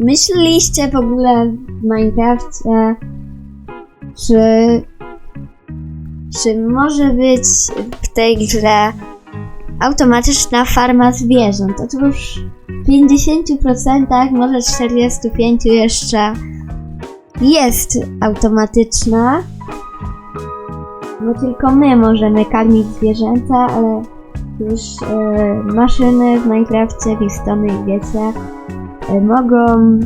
myśleliście w ogóle w Minecrafcie, czy, czy może być w tej grze automatyczna farma zwierząt? Otóż w 50%, może 45% jeszcze jest automatyczna, bo tylko my możemy karmić zwierzęta, ale już e, maszyny w Minecrafcie, Pistony i wiecie, mogą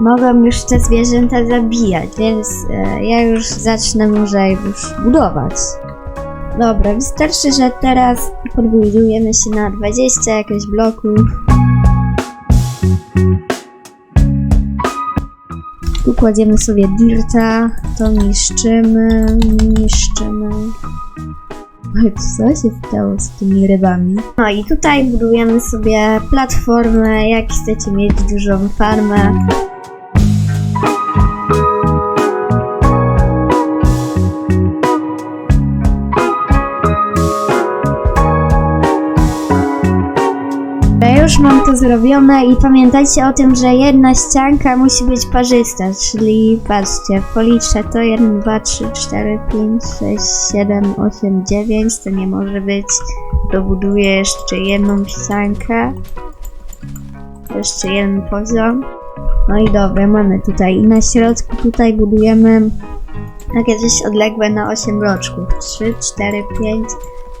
mogą już te zwierzęta zabijać, więc e, ja już zacznę może już budować. Dobra, wystarczy, że teraz podbudujemy się na 20 jakichś bloków. Tu kładziemy sobie dirta, to niszczymy, niszczymy. Oj, Co się stało z tymi rybami? No i tutaj budujemy sobie platformę, jak chcecie mieć dużą farmę. Zrobione i pamiętajcie o tym, że jedna ścianka musi być parzysta, czyli patrzcie, policzę to 1, 2, 3, 4, 5, 6, 7, 8, 9, to nie może być. Dobuduję jeszcze jedną ściankę. Jeszcze jeden poziom. No i dobra, mamy tutaj i na środku tutaj budujemy takie coś odległe na 8 bloczków. 3, 4, 5,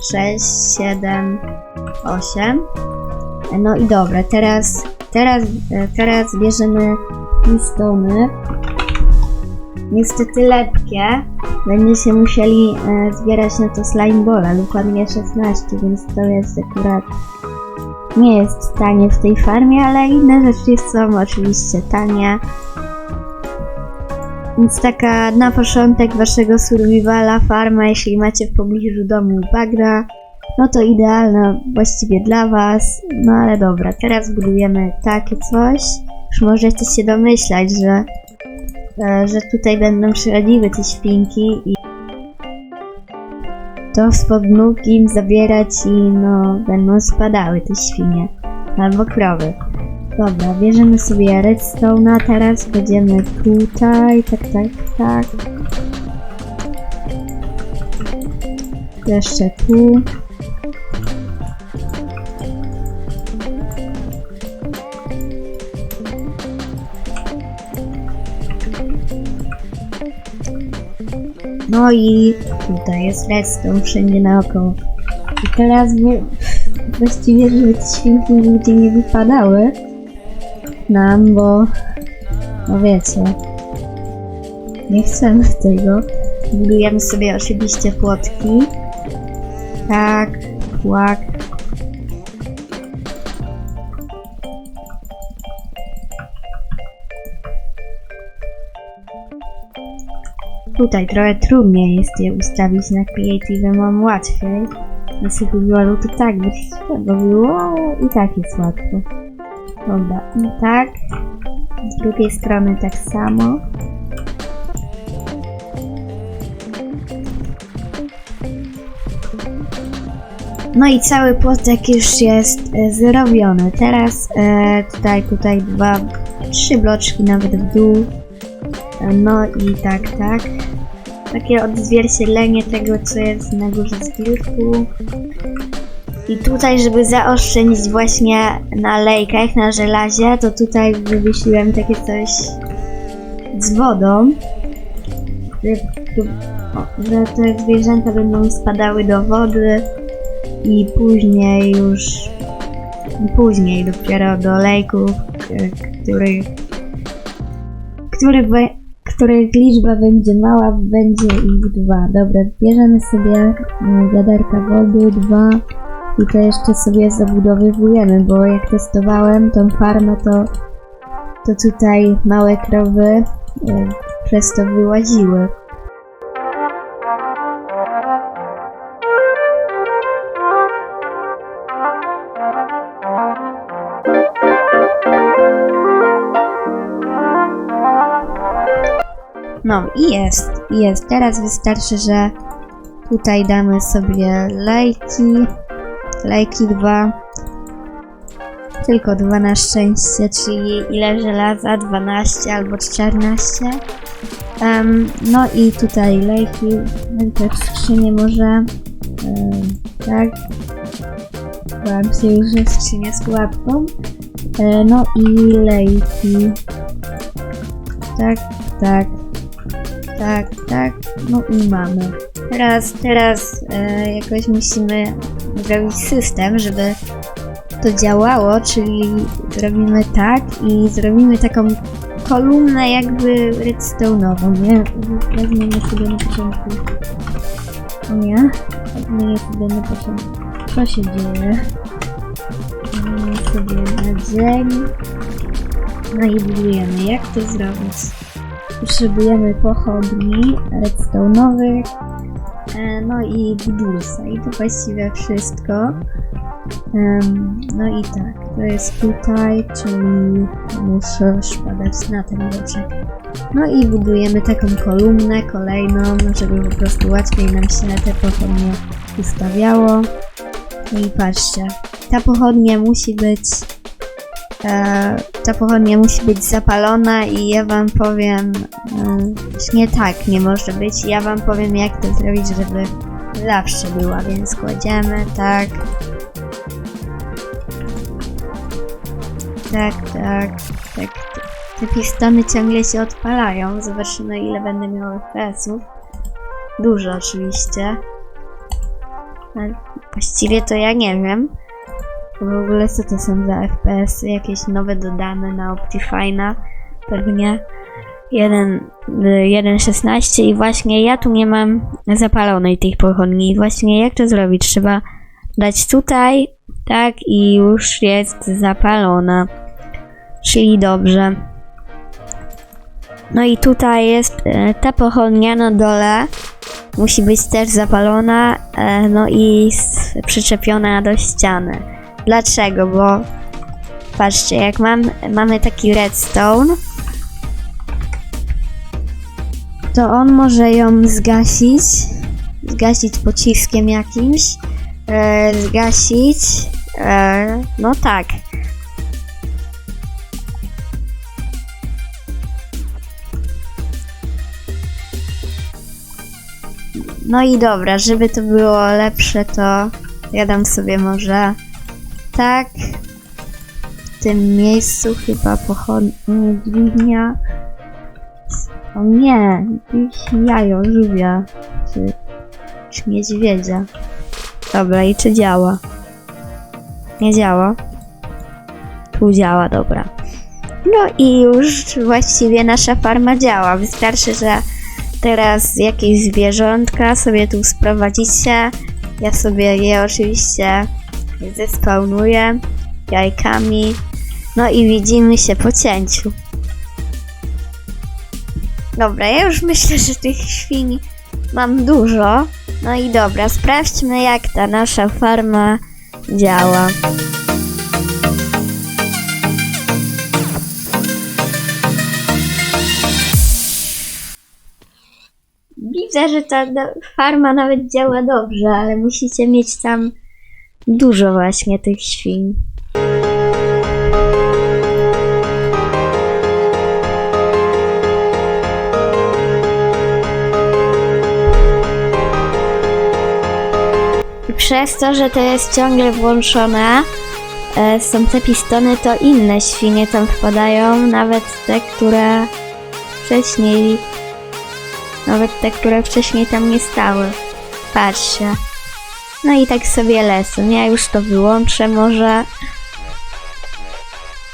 6, 7, 8. No i dobra, teraz, teraz, e, teraz bierzemy pistony. Niestety lepkie. Będziecie musieli e, zbierać na to slime balla, dokładnie 16, więc to jest akurat nie jest tanie w tej farmie, ale inne rzeczy są oczywiście tanie. Więc taka na początek waszego survivala farma, jeśli macie w pobliżu domu bagra, no to idealna właściwie dla Was. No ale dobra, teraz budujemy takie coś. Już możecie się domyślać, że, e, że tutaj będą przychodziły te świnki i to spod nóg im zabierać i no będą spadały te świnie. Albo krowy. Dobra, bierzemy sobie redstone'a, teraz będziemy tutaj, tak, tak, tak. Jeszcze tu. No i tutaj jest redstone wszędzie naokoło. I teraz nie, właściwie, żeby te świnki nigdzie nie wypadały nam, bo no wiecie, nie chcemy tego. Budujemy sobie oczywiście płotki. Tak, kłak. Tutaj trochę trudniej jest je ustawić na Creative, mam łatwiej. Na survivalu to tak by było, i tak jest łatwo. Dobra, i tak. Z drugiej strony tak samo. No i cały płotek już jest e, zrobiony. Teraz e, tutaj, tutaj dwa, trzy bloczki nawet w dół. E, No i tak, tak. Takie odzwierciedlenie tego, co jest na górze zbirku. I tutaj, żeby zaoszczędzić właśnie na lejkach, na żelazie, to tutaj wymyśliłem takie coś z wodą. Że, te zwierzęta będą spadały do wody i później już później dopiero do lejków, których których, których liczba będzie mała, będzie ich dwa. Dobra, bierzemy sobie mm, wiaderka wody, dwa i to jeszcze sobie zabudowywujemy, bo jak testowałem tą farmę, to, to tutaj małe krowy e, przez to wyłaziły. No i jest, jest. Teraz wystarczy, że tutaj damy sobie lejki, lejki dwa. Tylko dwa na szczęście, czyli ile żelaza? 12 albo 14. Em, no i tutaj lejki, najpierw skrzynię może. em, tak. Bałam się już, że skrzynia z pułapką. E, no i lejki. Tak, tak. Tak, tak. No i mamy. Teraz, teraz e, jakoś musimy zrobić system, żeby to działało, czyli zrobimy tak i zrobimy taką kolumnę jakby redstone'ową, nie? Weźmiemy sobie na początku. Nie? Weźmiemy sobie na początku. Co się dzieje? Weźmiemy sobie na dzień. No i budujemy. Jak to zrobić? Potrzebujemy pochodni redstone'owych, e, no i budulca. I to właściwie wszystko. No i tak, to jest tutaj, czyli muszę szpadać na ten boczek. No i budujemy taką kolumnę kolejną, żeby po prostu łatwiej nam się te pochodnie ustawiało. No i patrzcie, ta pochodnia musi być e, ta pochodnia musi być zapalona i ja wam powiem e, nie tak nie może być, ja wam powiem jak to zrobić, żeby zawsze była, więc kładziemy tak Tak, tak, tak. Te pistony ciągle się odpalają. Zobaczymy ile będę miał FPS-ów. Dużo oczywiście. Właściwie to ja nie wiem. W ogóle co to są za FPS-y? Jakieś nowe dodane na Optifine'a? Pewnie. 1.16 i właśnie ja tu nie mam zapalonej tej pochodni. I właśnie jak to zrobić? Trzeba dać tutaj, tak i już jest zapalona. Czyli dobrze. No i tutaj jest e, ta pochodnia na dole. Musi być też zapalona, e, no i przyczepiona do ściany. Dlaczego? Bo patrzcie, jak mam, mamy taki redstone, to on może ją zgasić, zgasić pociskiem jakimś, e, zgasić, e, no tak, No i dobra, żeby to było lepsze, to ja dam sobie może tak. W tym miejscu chyba pochodnie dźwignia. O nie, jakieś jajo żółwia. Czy, czy niedźwiedzia. Dobra, i czy działa? Nie działa. Tu działa, dobra. No i już właściwie nasza farma działa. Wystarczy, że teraz jakieś zwierzątka sobie tu sprowadzicie. Ja sobie je oczywiście zespawnuję jajkami. No i widzimy się po cięciu. Dobra, ja już myślę, że tych świń mam dużo. No i dobra, sprawdźmy jak ta nasza farma działa. Widzę, że ta farma nawet działa dobrze, ale musicie mieć tam dużo właśnie tych świń. I przez to, że to jest ciągle włączone, e, są te pistony, to inne świnie tam wpadają, nawet te, które wcześniej nawet te, które wcześniej tam nie stały. Patrzcie. No i tak sobie lecą. Ja już to wyłączę może.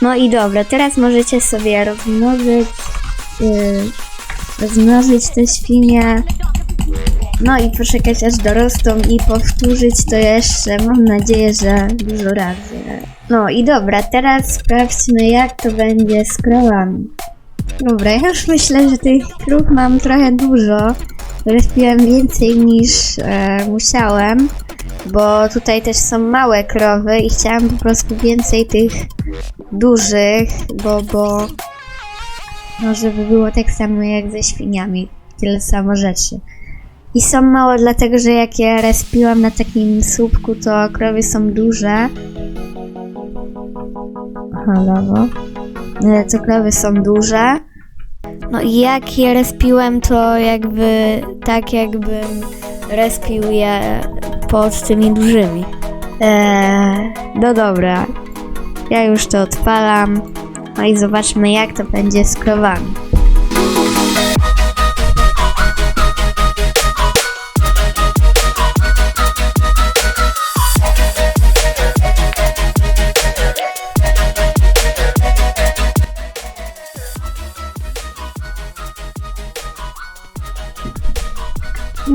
No i dobra, teraz możecie sobie rozmnożyć, yy, rozmnożyć te świnie. No i poczekać aż dorosną i powtórzyć to jeszcze, mam nadzieję, że dużo razy. No i dobra, teraz sprawdźmy jak to będzie z krowami. Dobra, ja już myślę, że tych krów mam trochę dużo. Respiłem więcej niż e, musiałem, bo tutaj też są małe krowy i chciałam po prostu więcej tych dużych, bo, bo no żeby było tak samo jak ze świniami, tyle samo rzeczy. I są małe dlatego, że jak je respiłam na takim słupku, to krowy są duże. E, Te klewy są duże. No i jak je respiłem, to jakby tak jakbym respił je pod tymi dużymi. Eee, no dobra. Ja już to odpalam. No i zobaczmy jak to będzie z krowami.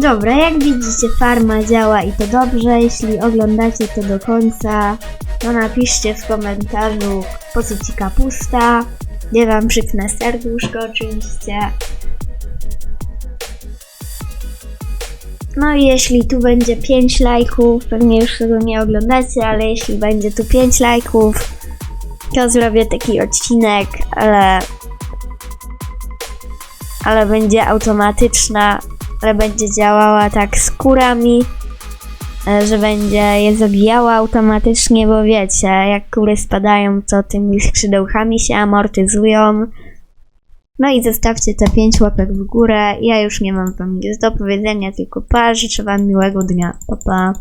Dobra, jak widzicie farma działa i to dobrze. Jeśli oglądacie to do końca, to napiszcie w komentarzu po co ci kapusta. Ja wam serduszko oczywiście. No i jeśli tu będzie 5 lajków, pewnie już tego nie oglądacie, ale jeśli będzie tu 5 lajków, to zrobię taki odcinek, ale ale będzie automatyczna, ale będzie działała tak z kurami, e, że będzie je zabijała automatycznie, bo wiecie, jak kury spadają, to tymi skrzydełkami się amortyzują. No i zostawcie te 5 łapek w górę. Ja już nie mam wam nic do powiedzenia, tylko pa, życzę wam miłego dnia. Pa, pa.